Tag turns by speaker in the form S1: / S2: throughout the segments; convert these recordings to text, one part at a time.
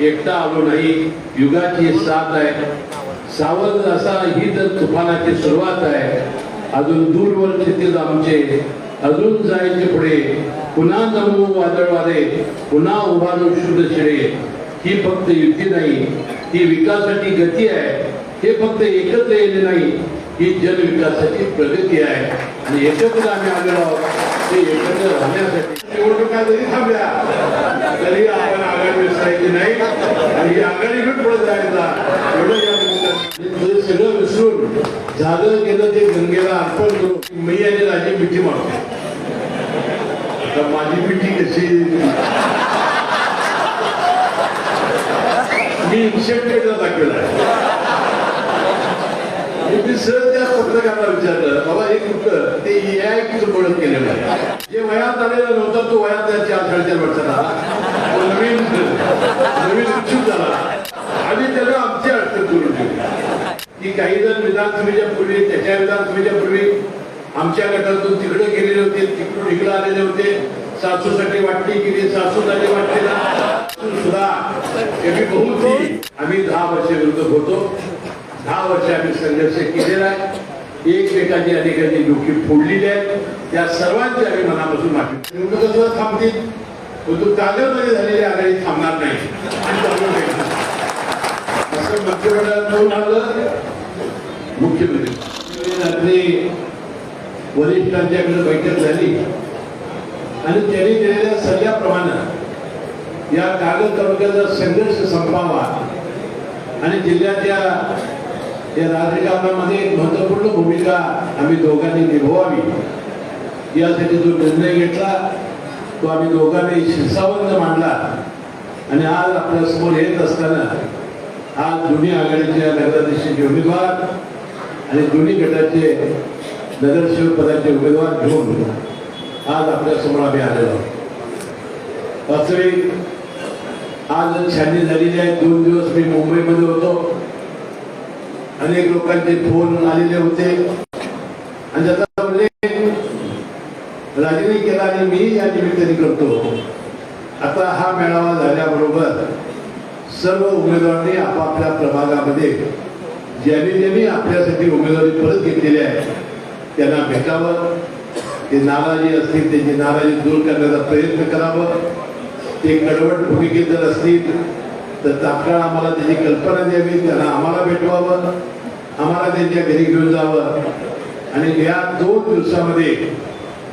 S1: एकटा आलो नाही युगाची साथ आहे. सावध असा ही तर तुफानाची सुरुवात आहे. अजून दूरवर क्षितिज आमचे अजून जायचे पुढे. पुन्हा जमू वादळ वारे पुन्हा उभारू शुद्ध शिळे ही फक्त युती नाही ही विकासाची गती आहे. हे फक्त एकत्र येणे नाही ही जनविकासाची प्रगती आहे. आणि एकत्र आम्ही आलेलो आहोत ते एकत्र राहण्यासाठी. निवडणुका जरी थांबल्या तरी आपण आघाडी विसरायची नाही आणि आघाडी घेऊन पुढे जायचा एवढं या निमित्ताने. सगळं विसरून झालं गेलं ते गंगेला अर्पण करू मी आणि राजी मिठी मारतो आता माझी मिठी कशी मी इन्शेक्टेडला दाखवला आहे मी सहज त्या पत्रकारांना विचारलं बाबा हे कुठं ते एआय कुठं ओळख केलेलं आहे? जे वयात आलेला नव्हता तो वयात चार साडेचार वर्षात आला तो नवीन नवीन इच्छुक झाला. आणि त्याला आमची अडचण करून ठेवली की काही जण विधानसभेच्या पूर्वी त्याच्या विधानसभेच्या पूर्वी आमच्या गटातून तिकडे गेलेले होते तिकडून इकडे आलेले होते. सासूसाठी वाटली गेली सासूसाठी वाटली सुद्धा आम्ही दहा वर्ष विरुद्ध होतो. दहा वर्ष आम्ही संघर्ष केलेला आहे. एकमेकाची अनेकांची डोकी फोडलेली आहे. त्या सर्वांची आम्ही मनापासून माफी निवडणुका सुद्धा थांबतील. परंतु कागदमध्ये झालेली आघाडी थांबणार नाही. आणि चालू असं मंत्रिमंडळात जाऊन आलं मुख्यमंत्री रात्री वरिष्ठांच्याकडे बैठक झाली. आणि त्यांनी दिलेल्या सल्ल्याप्रमाणे या कागद तालुक्याचा संघर्ष संपावा आणि जिल्ह्याच्या या राजकारणामध्ये एक महत्त्वपूर्ण भूमिका आम्ही दोघांनी निभवावी. यासाठी जो निर्णय घेतला तो आम्ही दोघांनी शिरसावंत मांडला. आणि आज आपल्यासमोर येत असताना आज दोन्ही आघाडीच्या नगराध्यक्षाचे उमेदवार आणि दोन्ही गटाचे नगरसेवक पदाचे उमेदवार घेऊन आज आपल्यासमोर आम्ही आलेलो वास्तविक आज छाननी झालेली आहे दोन दिवस मी मुंबईमध्ये होतो. अनेक लोकांचे फोन आलेले होते. आणि त्याचा उल्लेख राजेने केला आणि मी या निमित्ताने करतो. आता हा मेळावा झाल्याबरोबर सर्व उमेदवारांनी आपापल्या प्रभागामध्ये ज्यांनी ज्यांनी आपल्यासाठी उमेदवारी परत घेतलेली आहे त्यांना भेटावं. ते नाराजी असतील त्यांची नाराजी दूर करण्याचा प्रयत्न करावं. ते कडवट भूमिकेत जर असतील तर तात्काळ आम्हाला त्याची कल्पना द्यावी त्यांना आम्हाला भेटवावं आम्हाला त्यांच्या घरी घेऊन जावं. आणि या दोन दिवसामध्ये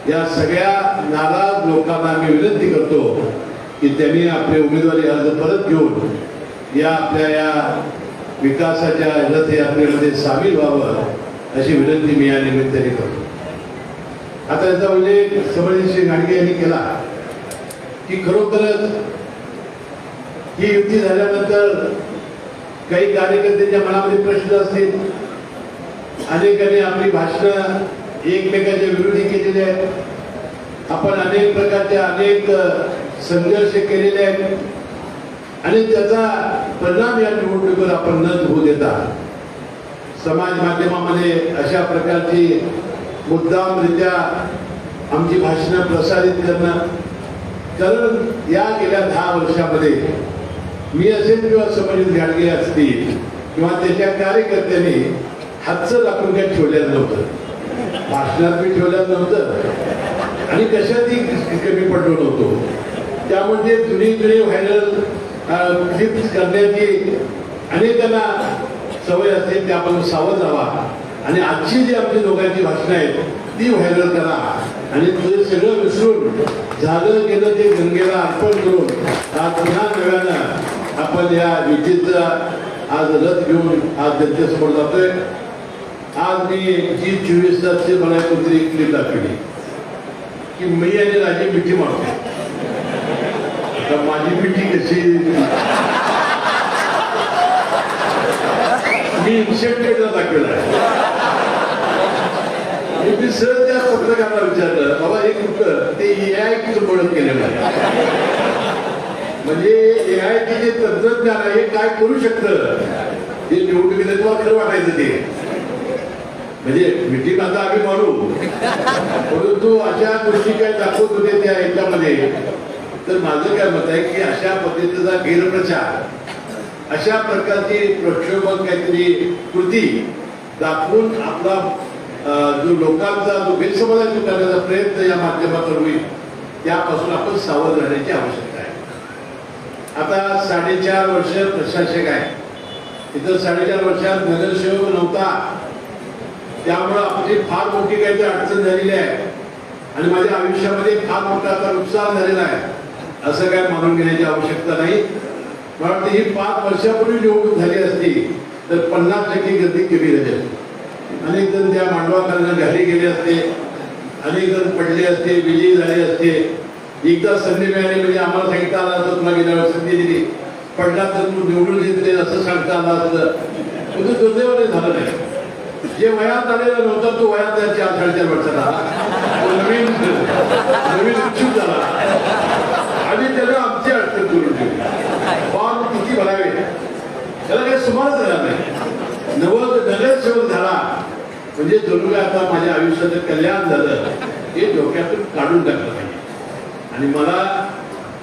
S1: या सगळ्या नाराज लोकांना आम्ही विनंती करतो की त्यांनी आपले उमेदवारी अर्ज परत घेऊन या आपल्या या विकासाच्या रथयात्रेमध्ये सामील व्हावं अशी विनंती मी या निमित्ताने करतो. आता याचा उल्लेख समरजितसिंह गाडगे यांनी केला की खरोखरच ही युती झाल्यानंतर काही कार्यकर्त्यांच्या मनामध्ये प्रश्न असतील. अनेकांनी आपली भाषणं एकमेकांच्या विरोधी केलेली आहेत. आपण अनेक प्रकारचे अनेक संघर्ष केलेले आहेत. आणि त्याचा परिणाम या निवडणुकीवर आपण न होऊ देता समाज माध्यमामध्ये अशा प्रकारची मुद्दामरित्या आमची भाषणं प्रसारित करणं कारण या गेल्या दहा वर्षामध्ये मी असेल किंवा समजित म्हणजे गाडगे असतील किंवा त्याच्या कार्यकर्त्यांनी हातचं दाखवून काही ठेवलेलं नव्हतं. भाषणात मी ठेवलेलं नव्हतं. आणि कशातही कमी पडलो नव्हतो. त्यामध्ये जुनी जुनी व्हायरल क्लिप्स करण्याची अनेकांना सवय असते ते आपण सावध राहा. आणि आजची जी आपली दोघांची भाषणं आहेत ती व्हायरल करा. आणि ते सगळं विसरून झालं गेलं ते गंगेला अर्पण करून आज पुन्हा नव्यानं आपण या विजेचा आज रथ घेऊन आज जनतेसमोर जातोय. आज मी जी चोवीस तासची मला कोणतरी क्लिप दाखवली की मी आणि राजी मिठी मारतो आता माझी मिठी कशी? मी इन्सेप्टेडला दाखवला. आहे मी सहज त्या पत्रकाराला विचारलं बाबा हे कुठं ते एआय कुठं ओळख केलेलं आहे म्हणजे ए आय टी जे तंत्रज्ञान आहे हे काय करू शकतं? हे निवडणुकीत तुम्हाला खरं वाटायचं ते. म्हणजे मिटिंग आता आम्ही मारू. परंतु अशा गोष्टी काय दाखवत होते त्या याच्यामध्ये तर माझं काय मत आहे की अशा पद्धतीचा गैरप्रचार अशा प्रकारची प्रक्षोभक काहीतरी कृती दाखवून आपला जो लोकांचा जो गैरसमज आहे करण्याचा प्रयत्न या माध्यमातून होईल. त्यापासून आपण सावध राहण्याची आवश्यकता आता साडेचार वर्ष प्रशासक आहे. इथं साडेचार वर्षात नगरसेवक नव्हता. त्यामुळं आपली फार मोठी काहीतरी अडचण झालेली आहे. आणि माझ्या आयुष्यामध्ये फार मोठा आता नुकसान झालेला आहे. असं काय मानून घेण्याची आवश्यकता नाही. मला वाटतं ही पाच वर्षापूर्वी निवडणूक झाली असती तर पन्नास टक्के गर्दी कमी झाली असती अनेक जण त्या मांडवाखाना घाली गेले असते. अनेक जण पडले असते विजयी झाले असते. एकदा संधी मिळाली म्हणजे आम्हाला सांगता आला असं तुला गेल्या वेळेस संधी दिली. पडला तर तू निवडून घेतले असं सांगता आला असतं. पण ते दुर्दैवाने झालं नाही. जे वयात आलेलं नव्हता तो वयात त्या चार साडेचार वर्षात आला तो नवीन नवीन इच्छुक झाला. आणि त्याला आमची अडचण करून ठेवली फॉर्म किती भरावे. त्याला काही सुमार झाला नाही. नवद नगरसेवक झाला. म्हणजे जणू आता माझ्या आयुष्याचं कल्याण झालं हे डोक्यातून काढून टाकलं. आणि मला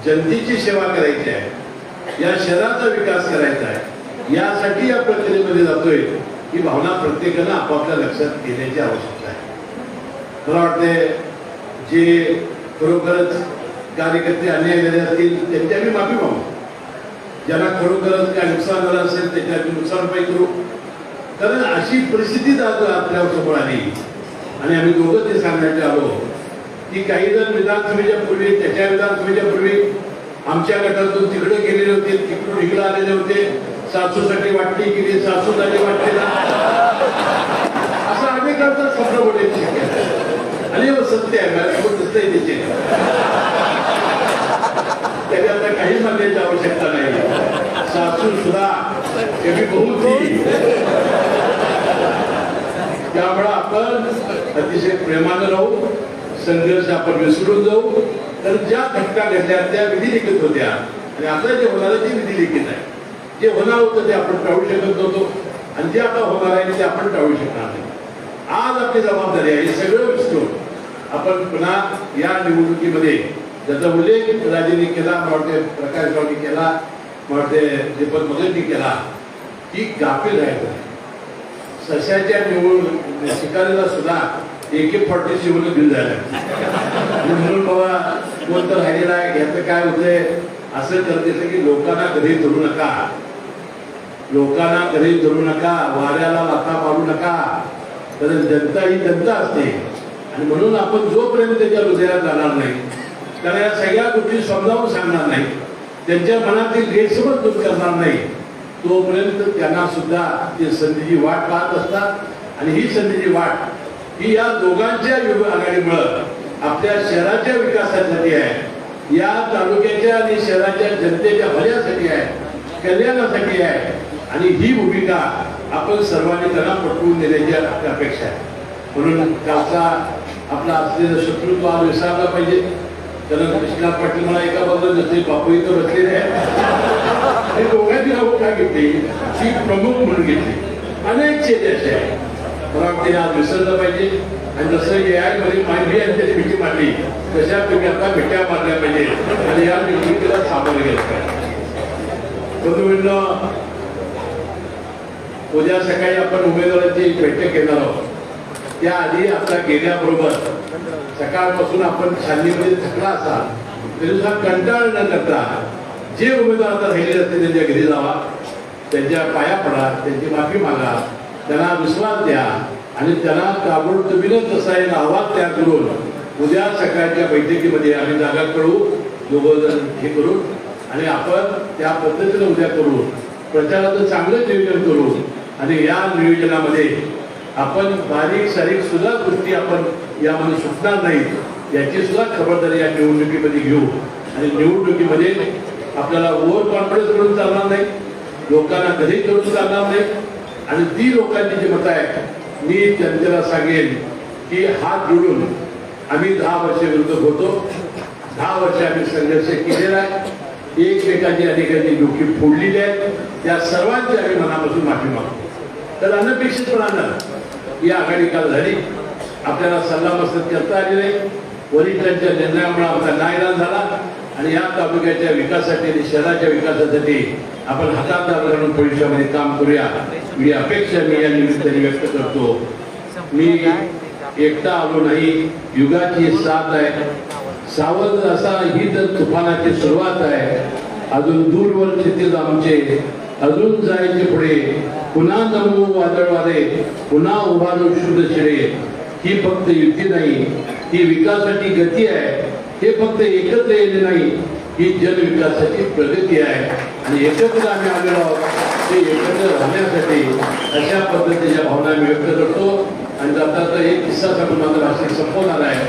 S1: जनतेची सेवा करायची आहे. या शहराचा विकास करायचा आहे. यासाठी या प्रक्रियेमध्ये जातोय ही भावना प्रत्येकानं आपापल्या लक्षात घेण्याची आवश्यकता आहे. मला वाटते जे खरोखरच कार्यकर्ते अन्याय झाले असतील त्यांची आम्ही माफी मागू. ज्यांना खरोखरच काय नुकसान झालं असेल त्याची आम्ही नुकसान पाहिजे करू. कारण अशी परिस्थिती आज आपल्यासमोर आली. आणि आम्ही दोघं ते सांगण्याचे आलो. की काही जण विधानसभेच्या पूर्वी त्याच्या विधानसभेच्या पूर्वी आमच्या गटातून तिकडे गेलेले होते तिकडून इकडे आलेले होते. सासूसाठी वाटली गेली सासूसाठी वाटली असं अनेकांचा शब्द बोलायची आणि हो, सत्य आहे माझ्यासोबत दिसतंय त्याचे. त्याने आता काही मानण्याची आवश्यकता नाही. सासू सुद्धा एवढी बहुती त्यामुळे आपण अतिशय प्रेमानं राहू. संघर्ष आपण विसरून जाऊ. तर ज्या घटना घडल्या त्या विधी लिखित होत्या. आणि आता जे होणार आहे ते विधी लिखित आहे. जे होणार होतं ते आपण टाळू शकत नव्हतो. आणि जे आता होणार आहे ते आपण टाळू शकणार नाही. आज आपली जबाबदारी आहे हे सगळं विसरून आपण पुन्हा या निवडणुकीमध्ये ज्याचा उल्लेख राजेंनी केला वाटते प्रकाश रावनी केला मला वाटते दीपक मगरनी केला की गाफील राहायचं सशाच्या निवडणूक शिकारीला सुद्धा एक एक फॉर्टी शिवून घेऊन जायला म्हणून बाबा कोण तर राहिलेला आहे याचं काय होतंय? असं करते की लोकांना कधी धरू नका. लोकांना कधी धरू नका. वाऱ्याला लाथा मारू नका. कारण जनता ही जनता असते. आणि म्हणून आपण जोपर्यंत त्याच्या हृदयात जाणार नाही त्याला या सगळ्या गोष्टी समजावून सांगणार नाही त्यांच्या मनातील गैरसमज दूर करणार नाही तोपर्यंत त्यांना सुद्धा ते संधीची वाट पाहत असतात. आणि ही संधीची वाट ही या दोघांच्या युग आघाडीमुळं आपल्या शहराच्या विकासासाठी आहे या तालुक्याच्या आणि शहराच्या जनतेच्या भल्यासाठी आहे कल्याणासाठी आहे. आणि ही भूमिका आपण सर्वांनी त्यांना पटवून देण्याची आपली अपेक्षा आहे. म्हणून कालचा आपला असलेलं शत्रुत्व आज विसरला पाहिजे. त्यानं कृष्णा पाटील मला एका बाजूला जसे बापू इथं बसलेले आहे दोघांची नावं का घेतली? ती प्रमुख म्हणून घेतली. अनेक चेते असे आहे मला वाटते आज विसरलं पाहिजे. आणि जसं ए आयमध्ये माहिती आणि त्याची भीती मारली तशा तुम्ही आता भेट्या मारल्या पाहिजे. आणि या भीतीला सामोरं गेलं पाहिजे. बंधूंनो उद्या सकाळी आपण उमेदवारांची बैठक घेणार आहोत. त्याआधी आता गेल्याबरोबर सकाळपासून आपण छाननीमध्ये थकला असा तरीसुद्धा कंटाळ न करता जे उमेदवार आता राहिले असते त्यांच्या घरी जावा त्यांच्या पाया पडा त्यांची माफी मागा त्यांना विश्वास द्या. आणि त्यांना ताबडतोबीनच तसा एक आवाज तयार करून उद्या सकाळच्या बैठकीमध्ये आम्ही जागा करू दोघंजण हे करू आणि आपण त्या पद्धतीनं उद्या करू. प्रचाराचं चांगलं नियोजन करू. आणि या नियोजनामध्ये आपण बारीक सारीक सुद्धा गोष्टी आपण यामध्ये सुटणार नाहीत. याची सुद्धा खबरदारी या निवडणुकीमध्ये घेऊ. आणि निवडणुकीमध्ये आपल्याला ओव्हर कॉन्फिडन्स करून चालणार नाही. लोकांना घरी करून चालणार नाही. आणि ती लोकांची जी मतं आहेत मी जनतेला सांगेन की हात जोडून आम्ही दहा वर्षे विरुद्ध होतो. दहा वर्ष आम्ही संघर्ष केलेला आहे. एकमेकांची अनेकांची डोकी फोडलेली आहेत. त्या सर्वांची आम्ही मनापासून माफी मागतो. तर अनपेक्षितपणानं ही आघाडी काल झाली. आपल्याला सल्लामसत करता आली नाही वरिष्ठांच्या निर्णयामुळे आमचा नायरान झाला. आणि या तालुक्याच्या विकासासाठी आणि शहराच्या विकासासाठी आपण हातात हात भविष्यामध्ये काम करूया. मी अपेक्षा मी या निमित्ताने व्यक्त करतो. मी एकटा आलो नाही. युगाची साथ आहे. सावध असा ही तर तुफानाची सुरुवात आहे. अजून दूरवर चित्तीत आमचे अजून जायचे पुढे. पुन्हा नमू वादळवारे पुन्हा उभारू शुद्ध शिरे. ही फक्त युती नाही. ही विकासाची गती आहे. हे फक्त एकत्र येणे नाही ही जनविकासाची प्रगती आहे. आणि एकत्र आम्ही आलेलो आहोत ते एकत्र राहण्यासाठी अशा पद्धतीच्या भावना आम्ही व्यक्त करतो. आणि जाता तर एक किस्सा सांगून माझं भाषण संपवणार आहे.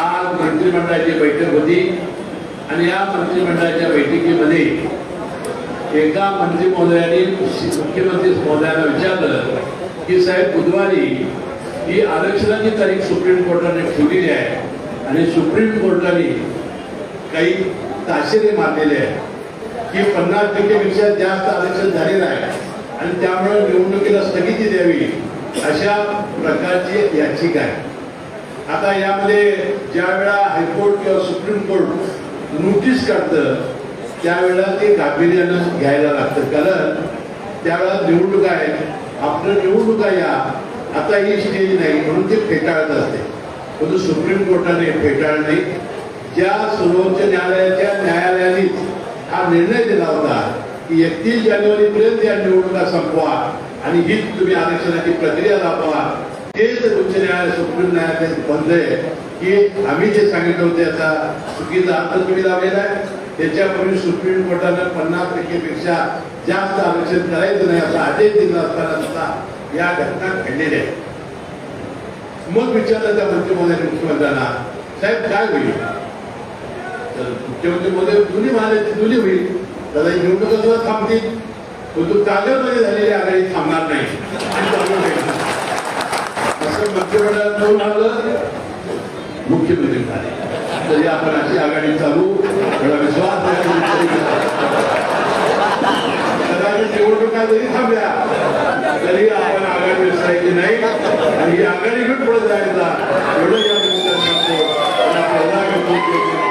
S1: आज मंत्रिमंडळाची बैठक होती. आणि या मंत्रिमंडळाच्या बैठकीमध्ये एका मंत्री महोदयाने मुख्यमंत्री महोदयांना विचारलं की साहेब बुधवारी ही आरक्षणाची तारीख सुप्रीम कोर्टाने ठेवलेली आहे. आणि सुप्रीम कोर्टाने काही ताशेरे मारलेले आहेत की पन्नास टक्केपेक्षा जास्त आरक्षण झालेलं आहे आणि त्यामुळे निवडणुकीला स्थगिती द्यावी अशा प्रकारची याचिका आहे. आता यामध्ये ज्या वेळा हायकोर्ट किंवा सुप्रीम कोर्ट नोटीस काढतं त्यावेळेला ते गांभीर्यानं घ्यायला लागतं. कारण त्यावेळेला निवडणुका आहेत आपलं निवडणुका या आता ही स्टेज नाही म्हणून ते फेटाळत असते. म्हणून सुप्रीम कोर्टाने फेटाळली. ज्या सर्वोच्च न्यायालयाच्या न्यायालयाने हा निर्णय दिला होता की एकतीस जानेवारी पर्यंत या निवडणुका संपवा आणि हीच तुम्ही आरक्षणाची प्रक्रिया दाखवा तेच उच्च न्यायालय सुप्रीम न्यायालय बंद आहे की आम्ही जे सांगितलं होतं आता चुकीचा अर्थ तुम्ही लावलेला आहे. त्याच्यापूर्वी सुप्रीम कोर्टानं पन्नास टक्केपेक्षा जास्त आरक्षण करायचं नाही असा आदेश दिला असताना सुद्धा या घटना घडलेल्या आहेत. मग विचारलं त्या मंत्री मुख्यमंत्र्यांना साहेब काय होईल? तर मुख्यमंत्री महोदय जुनी महाराज जुनी होईल. त्याला निवडणूक सुद्धा थांबतील. परंतु कागदमध्ये झालेली आघाडी थांबणार नाही. असं मंत्रिमंडळात आलं. मुख्यमंत्री झाले. तरी आपण अशी आघाडी चालू. थोडा विश्वास निवडणुका जरी थांबल्या तरी आपण आघाडी विसरायची नाही आणि ही आघाडी घेऊन पुढे जायचा एवढं या दिवसात आपल्याला